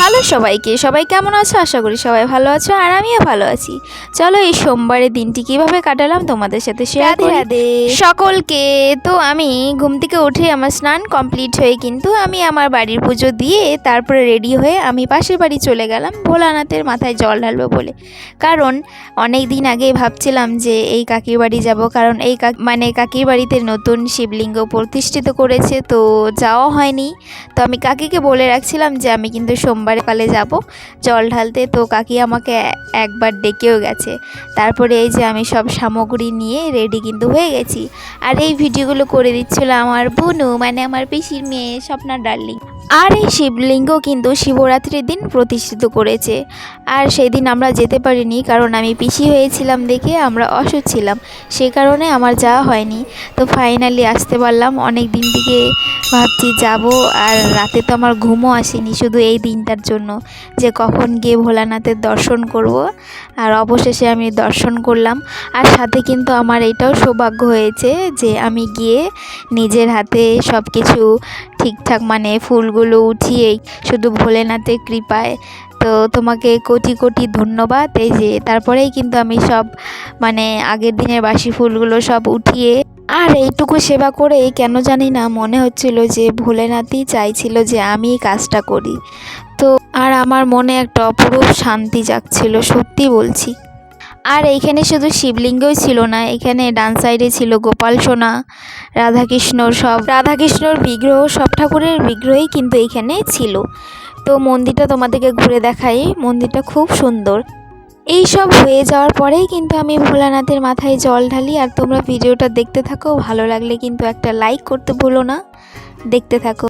Hello সবাইকে সবাই কেমন আছো? আশা করি সবাই ভালো আছো আর আমিও ভালো আছি। চলো এই সোমবারের দিনটি কীভাবে কাটালাম তোমাদের সাথে শেয়ার করি। সকলকে তো আমি ঘুম থেকে উঠে আমার স্নান কমপ্লিট হয়ে কিন্তু আমি আমার বাড়ির পুজো দিয়ে তারপরে রেডি হয়ে আমি পাশের বাড়ি চলে গেলাম ভোলানাথের মাথায় জল ঢালবো বলে। কারণ অনেক দিন আগে ভাবছিলাম যে এই কাকির বাড়ি যাব কারণ এই কাক মানে কাকির বাড়িতে নতুন শিবলিঙ্গ প্রতিষ্ঠিত করেছে তো যাওয়া হয়নি। তো আমি কাকিকে বলে রাখছিলাম যে আমি কিন্তু সোমবার কালে যাব। জল ঢালতে তো কাকি আমাকে একবার ডেকেও গেছে। তারপরে এই যে আমি সব সামগ্রী নিয়ে রেডি কিন্তু হয়ে গেছি। আর এই ভিডিওগুলো করে দিচ্ছিল আমার বুনু মানে আমার পিসির মেয়ে স্বপ্নার ডার্লিং। আর এই শিবলিঙ্গ কিন্তু শিবরাত্রির দিন প্রতিষ্ঠিত করেছে। আর সেই দিন আমরা যেতে পারিনি কারণ আমি পিসি হয়েছিলাম দেখে আমরা অসুখ ছিলাম। সে কারণে আমার যাওয়া হয়নি। তো ফাইনালি আসতে পারলাম। অনেক দিন থেকে ভাবছি যাব আর রাতে তো আমার ঘুমও আসেনি। শুধু এই দিনটার জন্য যে কখন গিয়ে ভোলানাথের দর্শন করব। আর অবশেষে আমি দর্শন করলাম। আর সাথে কিন্তু আমার এটাও সৌভাগ্য হয়েছে যে আমি গিয়ে নিজের হাতে সব কিছু ঠিকঠাক মানে ফুলগুলো উঠিয়ে শুধু ভোলেনাথের কৃপায়। তো তোমাকে কোটি কোটি ধন্যবাদ। এই যে তারপরেই কিন্তু আমি সব মানে আগের দিনের বাসি ফুলগুলো সব উঠিয়ে আর এইটুকু সেবা করে কেন জানি না মনে হচ্ছিল যে ভোলেনাথই চাইছিল যে আমি কাজটা করি। তো আর আমার মনে একটা অপরূপ শান্তি জাগছিল, সত্যি বলছি। আর এইখানে শুধু শিবলিঙ্গই ছিল না, এখানে ডান সাইডে ছিল গোপাল সোনা, রাধাকৃষ্ণর সব, রাধাকৃষ্ণর বিগ্রহ, সব ঠাকুরের বিগ্রহই কিন্তু এইখানে ছিল। তো মন্দিরটা তোমাদেরকে ঘুরে দেখাই, মন্দিরটা খুব সুন্দর। এই সব হয়ে যাওয়ার পরেই কিন্তু আমি ভোলানাথের মাথায় জল ঢালি, আর তোমরা ভিডিওটা দেখতে থাকো, ভালো লাগলে কিন্তু একটা লাইক করতে ভুলো না। দেখতে থাকো।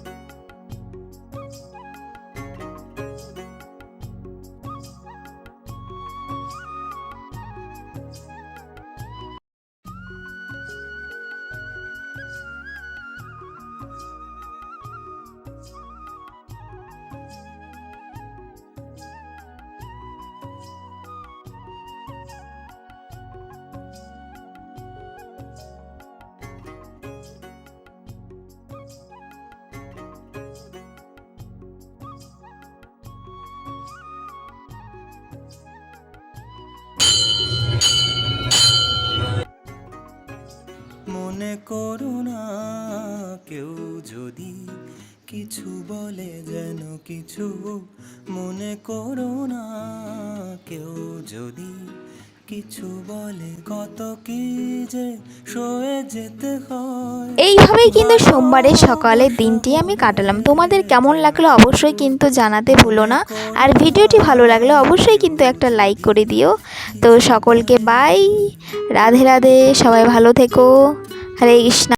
মনে করো না কেউ যদি কিছু বলে যেন কিছু মনে করো না কেউ যদি কিছু বলে কত কি যে সয়ে যেতে হয়। এইভাবেই কিন্তু সোমবারের সকালের দিনটি আমি কাটালাম। তোমাদের কেমন লাগল অবশ্যই কিন্তু জানাতে ভুলো না। আর ভিডিওটি ভালো লাগলে অবশ্যই কিন্তু একটা লাইক করে দিও। তো সকলকে বাই। রাধে রাধে সবাই ভালো থেকো। হরে কৃষ্ণ